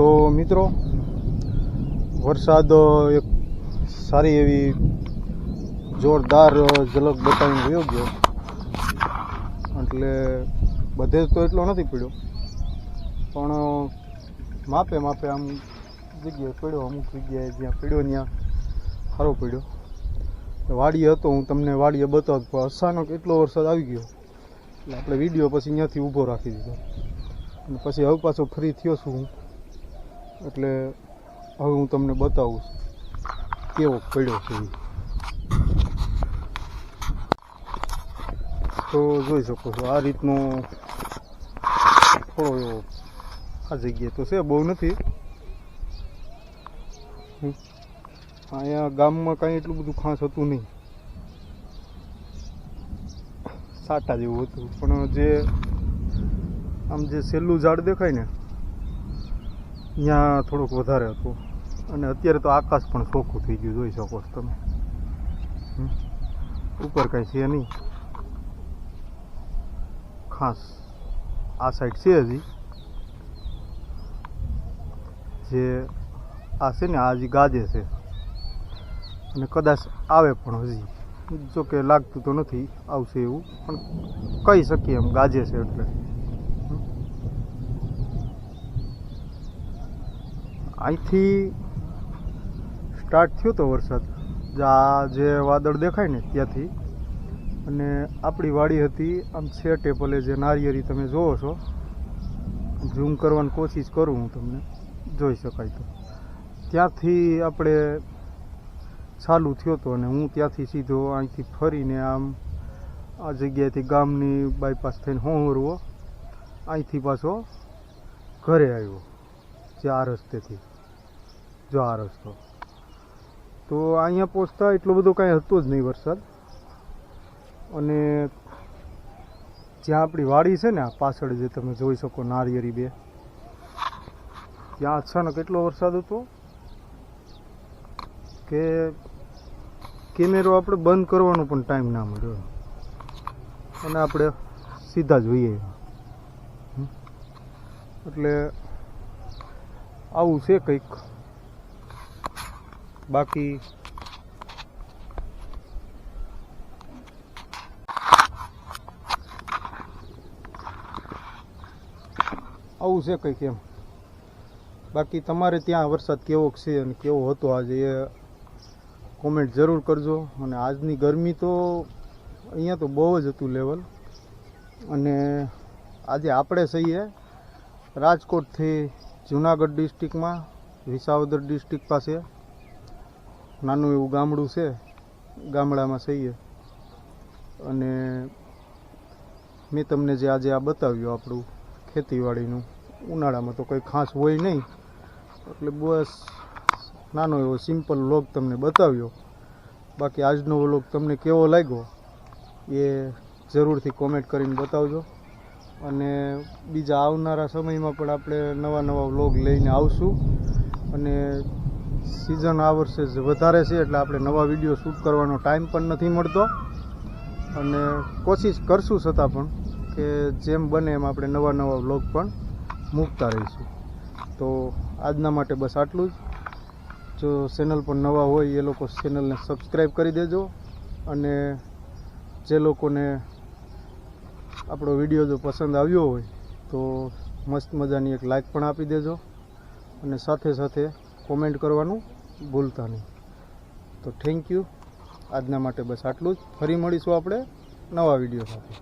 મિત્રો, વરસાદ એક સારી એવી જોરદાર ઝલક બતાવીને રહ્યો ગયો. એટલે બધે તો એટલો નથી પડ્યો. પણ માપે માપે આમ જગ્યાએ પડ્યો, અમુક જગ્યાએ જ્યાં પડ્યો ત્યાં સારો પડ્યો. વાડીએ હતો, હું તમને વાડીએ બતાવતો પણ અચાનક એટલો વરસાદ આવી ગયો. એટલે આપણે વીડિયો પછી અહીંયાથી ઊભો રાખી દીધો. અને પછી હવે પાછો ફ્રી થયો છું હું. એટલે હવે હું તમને બતાવું કેવો પડ્યો છે તો જોઈ શકો છો, આ રીતનો થોડો એવો આ જગ્યાએ તો છે, બહુ નથી. અહીંયા ગામમાં કાંઈ એટલું બધું ખાસ હતું નહીં. સાટા જેવું હતું, પણ જે આમ જે છેલ્લું ઝાડ દેખાય ને ત્યાં થોડુંક વધારે હતું. અને અત્યારે તો આકાશ પણ ચોખ્ખું થઈ ગયું, જોઈ શકો છો તમે. ઉપર કાંઈ છે નહીં. ખાસ આ સાઈડ છે હજી. જે આ છે ને, આ હજી ગાજે છે. અને કદાચ આવે પણ હજી. જો કે લાગતું તો નથી આવશે એવું, પણ કહી શકીએ એમ ગાજે છે એટલે. અહીંથી સ્ટાર્ટ થયો હતો વરસાદ. જે આ જે વાદળ દેખાય ને ત્યાંથી. અને આપણી વાડી હતી, આમ છેટે ટેપલે જે નારિયેરી તમે જોવો છો. ઝૂમ કરવાની કોશિશ કરું હું તમને, જોઈ શકાય તો. ત્યાંથી આપણે ચાલુ થયો હતો અને હું ત્યાંથી સીધો અહીંથી ફરીને આમ આ જગ્યાએથી ગામની બાયપાસ થઈને હોંવરવો અહીંથી પાછો ઘરે આવ્યો, જે આ રસ્તેથી. જો આ રસ્તો. તો અહીંયા પહોંચતા એટલો બધો કાંઈ હતો જ નહીં વરસાદ. અને જ્યાં આપણી વાડી છે ને, આ પાછળ જે તમે જોઈ શકો નારિયેરી બે, ત્યાં અચાનક એટલો વરસાદ હતો કે કેમેરો આપણે બંધ કરવાનો પણ ટાઈમ ના મળ્યો. અને આપણે સીધા જોઈએ એટલે આવું છે કંઈક. બાકી આવું છે કંઈક એમ. બાકી તમારે ત્યાં વરસાદ કેવો છે અને કેવો હતો આજે એ કોમેન્ટ જરૂર કરજો. અને આજની ગરમી તો અહીંયા તો બહુ જ હતું લેવલ અને આજે આપણે છીએ રાજકોટથી જુનાગઢ ડિસ્ટ્રિક્ટમાં વિસાવદર ડિસ્ટ્રિક્ટ પાસે. નાનું એવું ગામડું છે, ગામડામાં છીએ અને મેં તમને જે આજે આ બતાવ્યું આપણું ખેતીવાડીનું, ઉનાળામાં તો કંઈ ખાસ હોય નહીં. એટલે બસ નાનો એવો સિમ્પલ વ્લોગ તમને બતાવ્યો. બાકી આજનો વ્લોગ તમને કેવો લાગ્યો એ જરૂરથી કોમેન્ટ કરીને બતાવજો. અને બીજા આવનારા સમયમાં પણ આપણે નવા નવા વ્લોગ લઈને આવશું. અને સિઝન આ વર્ષે વધારે છે, એટલે આપણે નવા વીડિયો શૂટ કરવાનો ટાઈમ પણ નથી મળતો. અને કોશિશ કરશું છતાં પણ કે જેમ બને એમ આપણે નવા નવા વ્લોગ પણ મૂકતા રહીશું. તો આજના માટે બસ આટલું જ. જો ચેનલ પર નવા હોય એ લોકો ચેનલને સબસ્ક્રાઈબ કરી દેજો અને જે લોકોને આપણો વીડિયો જો પસંદ આવ્યો હોય તો મસ્ત મજાની એક લાઇક પણ આપી દેજો. અને સાથે સાથે કોમેન્ટ કરવાનું ભૂલતા નહીં. તો થેન્ક યુ આજના માટે બસ આટલું જ. ફરી મળીશું આપણે નવા વીડિયો સાથે.